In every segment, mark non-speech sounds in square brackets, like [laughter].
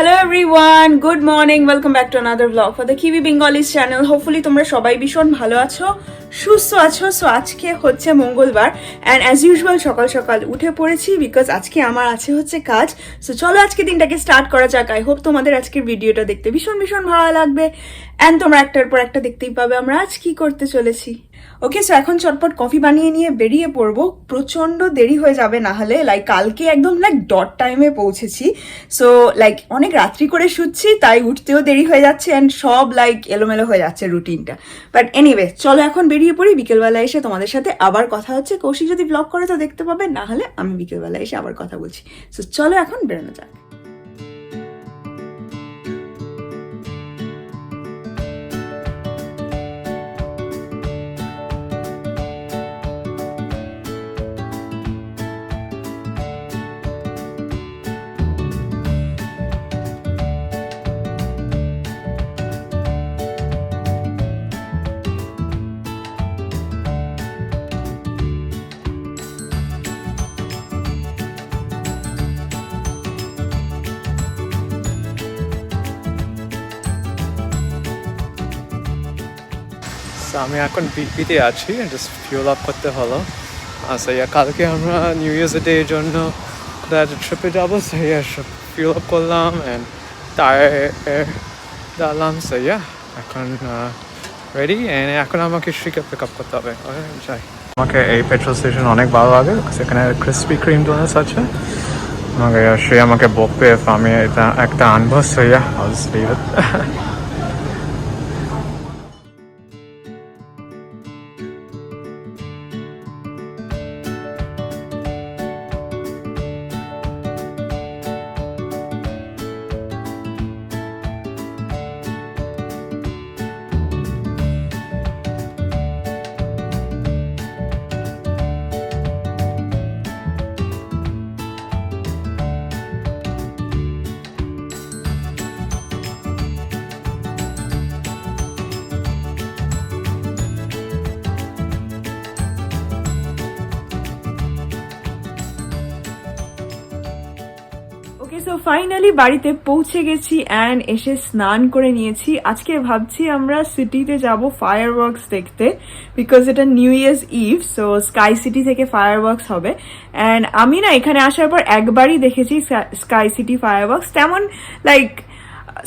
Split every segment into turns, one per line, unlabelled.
Hello everyone good morning welcome back to another blog for the কিবি Bengalis channel hopefully তোমরা সবাই ভীষণ ভালো আছো, সুস্থ আছো। সো আজকে হচ্ছে মঙ্গলবার অ্যান্ড অ্যাজ ইউজুয়াল সকাল সকাল উঠে পড়েছি বিকজ আজকে আমার আছে হচ্ছে কাজ। সো চলো আজকে দিনটাকে স্টার্ট করা যাক। আই হোপ তোমাদের আজকের ভিডিওটা দেখতে ভীষণ ভীষণ ভালো লাগবে। অ্যান্ড তোমরা একটার পর একটা দেখতেই পাবে আমরা আজ কি করতে চলেছি। ওকে সো এখন চটপট কফি বানিয়ে নিয়ে বেরিয়ে পড়ব। প্রচণ্ড দেরি হয়ে যাবে না হলে লাইক কালকে একদম লাইক ডট টাইমে পৌঁছেছি। সো লাইক অনেক রাত্রি করে শুচ্ছি, তাই উঠতেও দেরি হয়ে যাচ্ছে অ্যান্ড সব লাইক এলোমেলো হয়ে যাচ্ছে রুটিনটা বাট এনিওয়ে চলো এখন বেরিয়ে পড়ি। বিকেলবেলা এসে তোমাদের সাথে আবার কথা হচ্ছে। কৌশিক যদি ব্লগ করে তো দেখতে পাবে, না হলে আমি বিকেলবেলা এসে আবার কথা বলছি। সো চলো এখন বেরোনো যাক।
আমি এখন বিপিতে আছি জাস্ট ফিউল আপ করতে হলো। আচ্ছা ইয়া কালকে আমরা নিউ ইয়ার্স ডের জন্য ট্রিপে যাব সেই ফিউল আপ করলাম অ্যান্ড টায়ার ডাললাম সাইয়া। এখন রেডি অ্যান্ড এখন আমাকে শ্রীকে পিক আপ করতে হবে। যাই। আমাকে এই পেট্রোল স্টেশন অনেক ভালো লাগে, সেখানে ক্রিসপি ক্রিম ডোনাস আছে। আমাকে সে আমাকে বকবে, আমি এটা একটা আনব so yeah [laughs]
okay so finally বাড়িতে পৌঁছে গেছি অ্যান্ড এসে স্নান করে নিয়েছি। আজকে ভাবছি আমরা সিটিতে যাব ফায়ার ওয়ার্কস দেখতে বিকজ এটা New Year's Eve so Sky City থেকে ফায়ার ওয়ার্কস হবে। অ্যান্ড আমি না এখানে আসার পর একবারই দেখেছি স্কাই সিটি ফায়ার ওয়ার্কস তেমন লাইক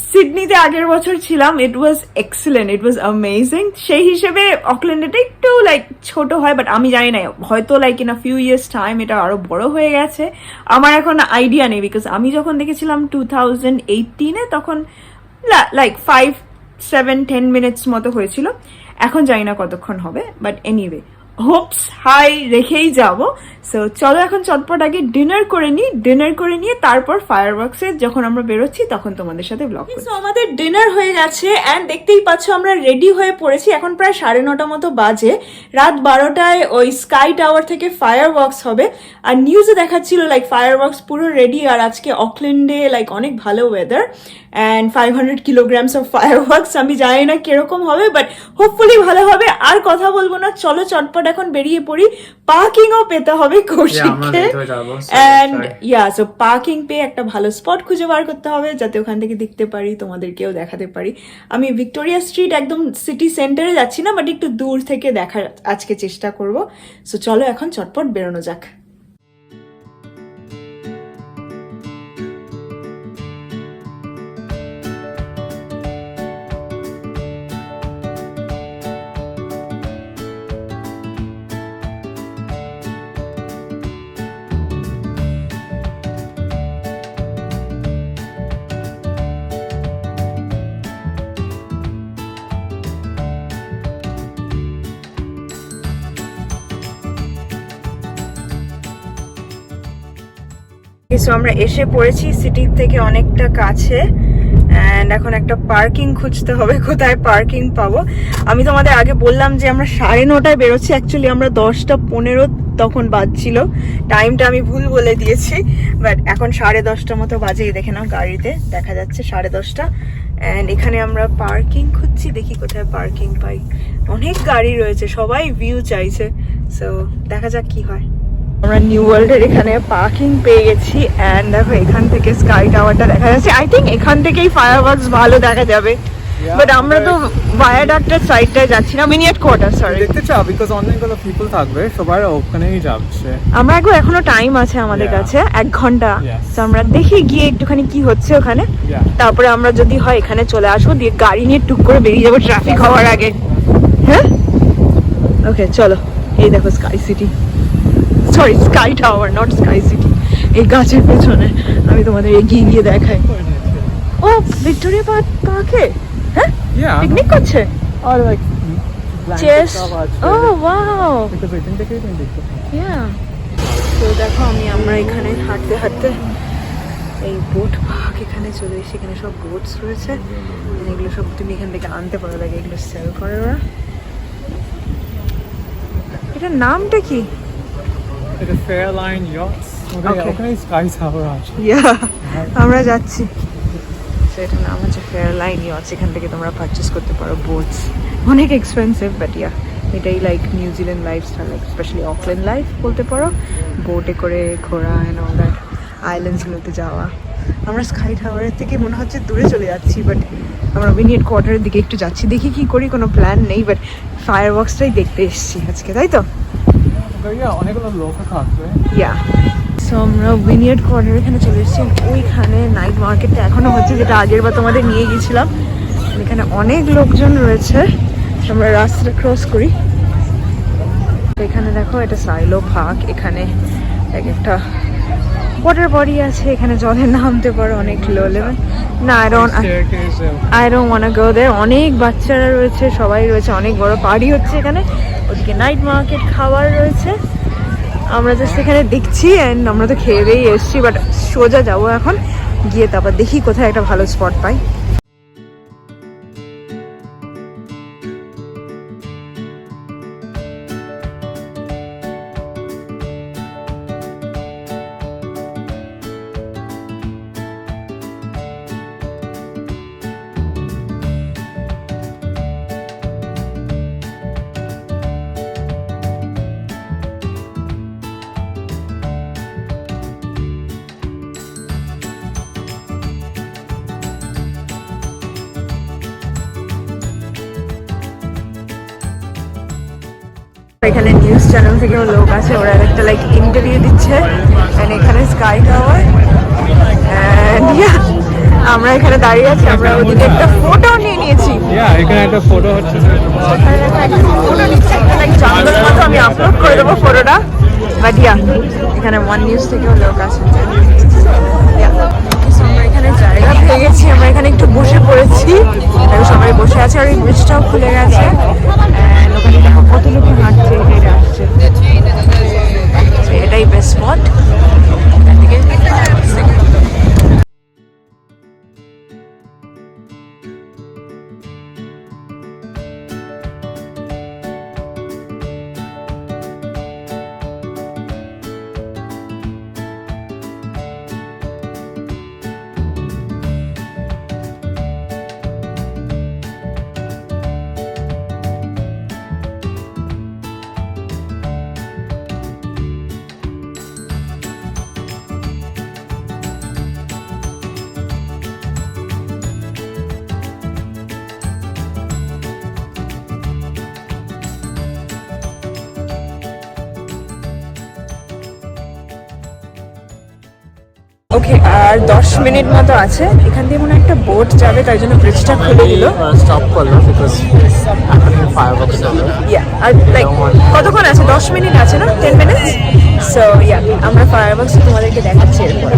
সিডনিতে আগের বছর ছিলাম ইট ওয়াজ এক্সেলেন্ট ইট ওয়াজ অ্যামেজিং সেই হিসেবে অকল্যান্ডেটা একটু লাইক ছোট হয় বাট আমি জানি না, হয়তো like in a few years time এটা আরও বড় হয়ে গেছে। আমার এখন আইডিয়া নেই বিকজ আমি যখন দেখেছিলাম টু থাউজেন্ড এইটিনে তখন like five seven ten minutes মতো হয়েছিল। এখন জানি না কতক্ষণ হবে বাট এনিওয়ে হোপস হাই রেখেই যাব। সো চলো এখন চটপট আগে ডিনার করে নিই। ডিনার করে নিয়ে তারপর ফায়ার ওয়ার্কসে যখন আমরা বেরোচ্ছি তখন তোমাদের সাথে ব্লগ সো আমাদের ডিনার হয়ে গেছে অ্যান্ড দেখতেই পাচ্ছ আমরা রেডি হয়ে পড়েছি। এখন প্রায় সাড়ে নটা মতো বাজে। রাত বারোটায় ওই স্কাই টাওয়ার থেকে ফায়ার ওয়ার্কস হবে। আর নিউজে দেখাচ্ছিল লাইক ফায়ার ওয়ার্কস পুরো রেডি আর আজকে অকল্যান্ডে লাইক অনেক ভালো weather and five hundred kilograms of fireworks আমি জানি না কীরকম হবে বাট হোপফুলি ভালো হবে। আর কথা বলব না। চলো চটপট এখন বেরিয়ে পড়ি। পার্কিংও পেতে হবে। কৌশিককে।
ভিতরে যাব,
অ্যান্ড ইয়া সো পার্কিং পেয়ে একটা ভালো স্পট খুঁজে বার করতে হবে যাতে ওখান থেকে দেখতে পারি তোমাদেরকেও দেখাতে পারি। আমি ভিক্টোরিয়া স্ট্রিট একদম সিটি সেন্টারে যাচ্ছি না বাট একটু দূর থেকে দেখার আজকে চেষ্টা করব। সো চলো এখন চটপট বেরোনো যাক। সো আমরা এসে পড়েছি সিটি থেকে অনেকটা কাছে অ্যান্ড এখন একটা পার্কিং খুঁজতে হবে, কোথায় পার্কিং পাবো। আমি তোমাদের আগে বললাম যে আমরা সাড়ে নটায় বেরোচ্ছি অ্যাকচুয়ালি আমরা দশটা পনেরো তখন বাজছিল। টাইমটা আমি ভুল বলে দিয়েছি বাট এখন সাড়ে দশটা মতো বাজেই দেখে নাও গাড়িতে, দেখা যাচ্ছে সাড়ে দশটা। অ্যান্ড এখানে আমরা পার্কিং খুঁজছি, দেখি কোথায় পার্কিং পাই। অনেক গাড়ি রয়েছে, সবাই ভিউ চাইছে। সো দেখা যাক কি হয়। আমরা নিউ ওয়ার্ল্ডের এখানে পার্কিং পেয়ে গেছি অ্যান্ড দেখো এখান থেকে স্কাই টাওয়ারটা দেখা যাচ্ছে। আই থিঙ্ক এখান থেকেই ফায়ার ভালো দেখা যাবে। বাট আমরা তো ভায়াডাক্টের সাইডটায় যাচ্ছি না মিনিয়েট কোয়ার্টার সরি
দেখতে চাও বিকজ অনেকগুলো পিপল থাকবে সবাই ওখানেই যাচ্ছে।
আমরা একটু এখনও টাইম আছে আমাদের কাছে এক
ঘণ্টা।
তো আমরা দেখি গিয়ে একটুখানি কি হচ্ছে ওখানে। তারপরে আমরা যদি হয় এখানে চলে আসব দিয়ে গাড়ি নিয়ে টুক করে বেরিয়ে যাব ট্রাফিক হওয়ার আগে। হ্যাঁ? ওকে চলো। এই দেখো Sky City sorry Sky Tower not Sky City এই গাছের পেছনে আমি তোমাদের এগিয়ে গিয়ে দেখাই। ও ভিক্টোরিয়া পার্ক পার্কে? হ্যাঁ. পিকনিক করছে?
আর লাইক
চেস ও ওয়াও. তো দেখো আমি আমরা এখানে হাঁটতে হাঁটতে এই বোট পার্ক এখানে চলে এসে এখানে সব বোটস রয়েছে। এগুলো সব তুমি এখান থেকে আনতে পারো। লাগে এগুলো সেল করে ওরা। এটার নামটা কি?
এটা ফেয়ার লাইন ইয়টস
Okay.
ওখানে স্কাই টাওয়ার আছে।
ইয়া আমরা যাচ্ছি। So, এটার নাম হচ্ছে ফেয়ার লাইন ইয়টস এখান থেকে তোমরা পারচেস করতে পারো বোটস অনেক এক্সপেন্সিভ বাট ইয়া এটাই like New Zealand lifestyle like specially Auckland life বলতে পারো। বোটে করে ঘোরা অ্যান্ড অল দ্যাট আইল্যান্ডসগুলোতে যাওয়া। আমরা স্কাই টাওয়ারের থেকে মনে হচ্ছে দূরে চলে যাচ্ছি বাট আমরা উইনিয়েট কোয়ার্টারের দিকে একটু যাচ্ছি। দেখি কি করি কোনো প্ল্যান নেই বাট ফায়ার ওয়ার্কসটাই দেখতে এসেছি আজকে তাই তো
Yeah, অনেকগুলো লোক থাকবে
ইয়া সো আমরা উইনিয়ার্ড কোয়ার্টার এখানে চলে এসেছি। ওইখানে নাইট মার্কেটটা এখনও হচ্ছে, যেটা আগের বার তোমাদের নিয়ে গিয়েছিলাম। এখানে অনেক লোকজন রয়েছে। আমরা রাস্তাটা ক্রস করি। এখানে দেখো, এটা সাইলো পার্ক এখানে এক একটা ওয়াটার বডি আছে, এখানে জলে নামতে পারো অনেক লো লেভেল না I don't I don't want go there অনেক বাচ্চারা রয়েছে, সবাই রয়েছে, অনেক বড় পার্টি হচ্ছে এখানে। ওদিকে নাইট মার্কেট খাবার রয়েছে। আমরা জাস্ট এখানে দেখছি অ্যান্ড আমরা তো খেয়ে দিয়েই এসছি বাট সোজা যাব এখন। গিয়ে তারপর দেখি কোথায় একটা ভালো স্পট পাই। এখানে নিউজ চ্যানেল থেকেও লোক আছে ওরা একটা লাইক ইন্টারভিউ দিচ্ছে অ্যান্ড এখানে স্কাই টাওয়ার [laughs] আমরা এখানে দাঁড়িয়ে আছি আমরা ওদিকে একটা ফটো নিয়ে নিয়েছি।
এখানে একটা ফটো হচ্ছে।
ফটো নিচ্ছে লাইক জঙ্গল মতো আমি আপলোড করে দেবো ফটোটা বাট ইয়া এখানে ওয়ান নিউজ থেকেও লোক আছে আমরা এখানে জায়গা পেয়ে গেছি আমরা এখানে একটু বসে পড়েছি সবাই বসে আছে আর এই ব্রিজটাও খুলে গেছে। স্পট ওকে আর দশ মিনিট মতো আছে। এখান দিয়ে মনে হয় একটা বোট যাবে তাই জন্য ব্রিজটা খুলে দিল
স্টপ করল বিকজ এখন ফায়ার বক্স চলবে
ইয়া আর লাইক কতক্ষণ আছে? দশ মিনিট আছে না? টেন মিনিটস সো ইয়া আমরা ফায়ার বক্স তোমাদেরকে দেখাচ্ছি এরপর।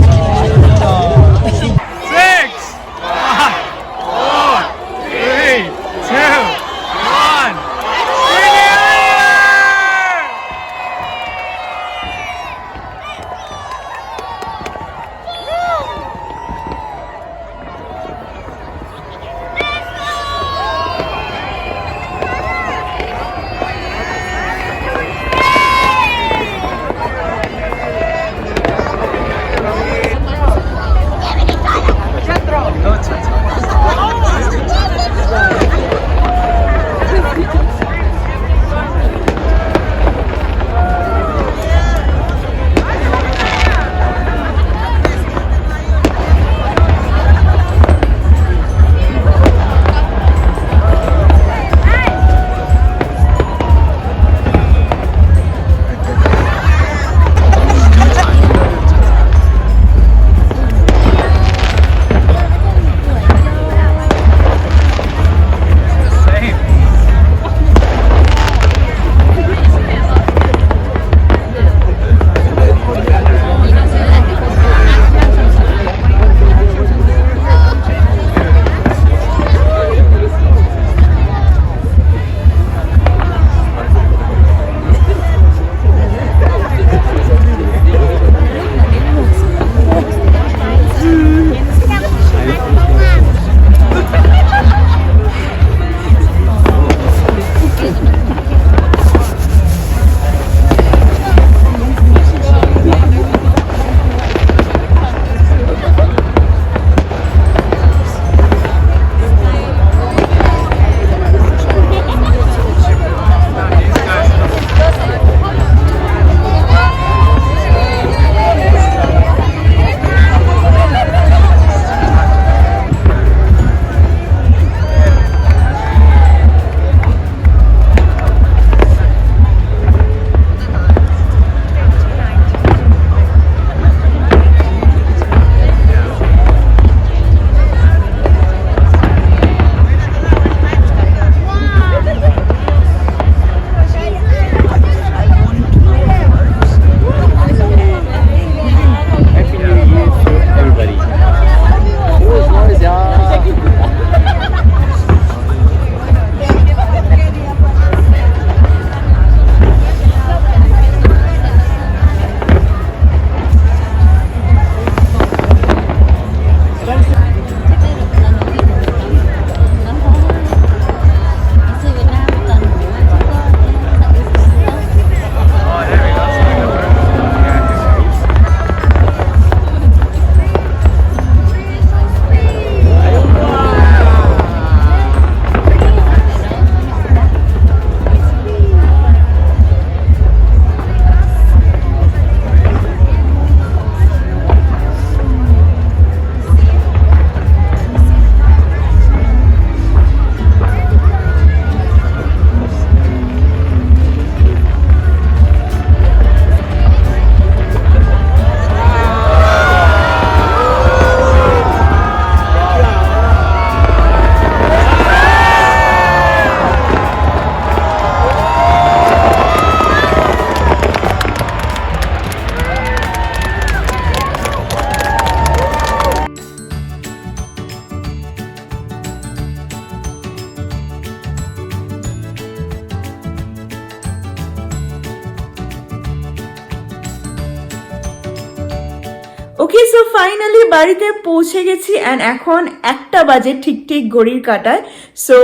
পৌঁছে গেছি অ্যান্ড এখন একটা বাজে ঠিক ঠিক ঘড়ির কাটায়। সো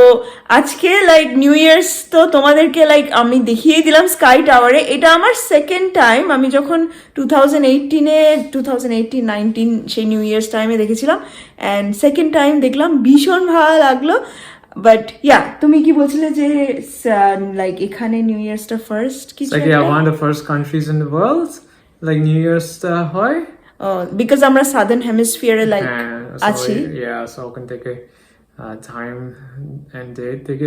আজকে লাইক নিউ ইয়ার্স তো তোমাদেরকে লাইক আমি দেখিয়ে দিলাম স্কাই টাওয়ারে এটা আমার সেকেন্ড টাইম আমি যখন টু থাউজেন্ড এইটিনে টু থাউজেন্ড এইটিন নাইনটিন সেই নিউ ইয়ার্স টাইমে দেখেছিলাম। অ্যান্ড সেকেন্ড টাইম দেখলাম ভীষণ ভালো লাগল। বাট ইয়া তুমি কি বলছিলে যে লাইক এখানে নিউ ইয়ার্সটা ফার্স্ট কিছু
countries in the world. Like New Year's uh, হয়।
বিকজ আমরা সাদার্ন হেমিসফিয়ারে লাইক আছি।
ওখান থেকে uh, time and date থেকে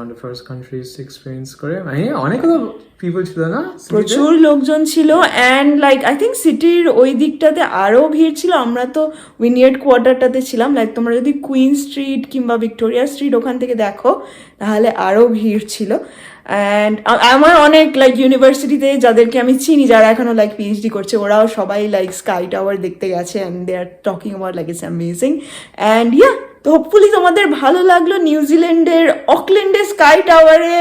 of the first countries to experience করে মানে অনেকগুলো people ছিল না
প্রচুর লোকজন ছিল অ্যান্ড লাইক আই থিঙ্ক সিটির ওই দিকটাতে আরও ভিড় ছিল। আমরা তো উইনিয়ার্ড কোয়ার্টারটাতে ছিলাম। লাইক তোমরা যদি কুইন স্ট্রিট কিংবা ভিক্টোরিয়া স্ট্রিট ওখান থেকে দেখো তাহলে আরও ভিড় ছিল। অ্যান্ড আমার অনেক লাইক ইউনিভার্সিটিতে যাদেরকে আমি চিনি, যারা এখনও লাইক পিএইচডি করছে, ওরাও সবাই লাইক স্কাই টাওয়ার দেখতে গেছে and they are talking about like it's amazing and yeah তো হোপফুলি তোমাদের ভালো লাগল নিউজিল্যান্ডের অকল্যান্ডে স্কাই টাওয়ারে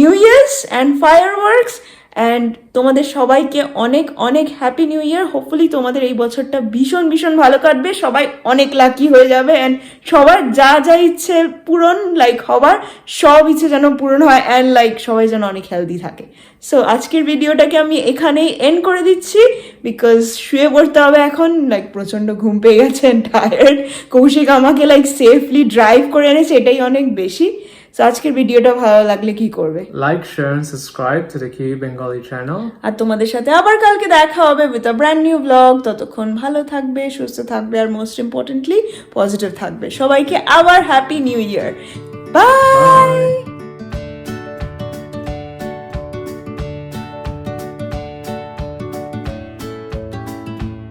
New Year's and fireworks and তোমাদের সবাইকে অনেক অনেক হ্যাপি নিউ ইয়ার হোপফুলি তোমাদের এই বছরটা ভীষণ ভীষণ ভালো কাটবে। সবাই অনেক লাকি হয়ে যাবে অ্যান্ড সবার যা যা ইচ্ছে পূরণ লাইক হবার, সব ইচ্ছে যেন পূরণ হয় অ্যান্ড লাইক সবাই যেন অনেক হেলদি থাকে। সো আজকের ভিডিওটাকে আমি এখানেই এন্ড করে দিচ্ছি বিকজ শুয়ে পড়তে হবে এখন লাইক প্রচণ্ড ঘুম পেয়ে গেছে টায়ার্ড কৌশিক আমাকে লাইক সেফলি ড্রাইভ করে এনেছে, এটাই অনেক বেশি। সো আজকের ভিডিওটা ভালো লাগলে কি করবে?
Like share and subscribe to the Bengali channel
আর তোমাদের সাথে আবার কালকে দেখা হবে with a brand new blog ততক্ষণ ভালো থাকবে সুস্থ থাকবে আর মোস্ট ইম্পর্টেন্টলি পজিটিভ থাকবে। সবাইকে আবার হ্যাপি নিউ ইয়ার বাই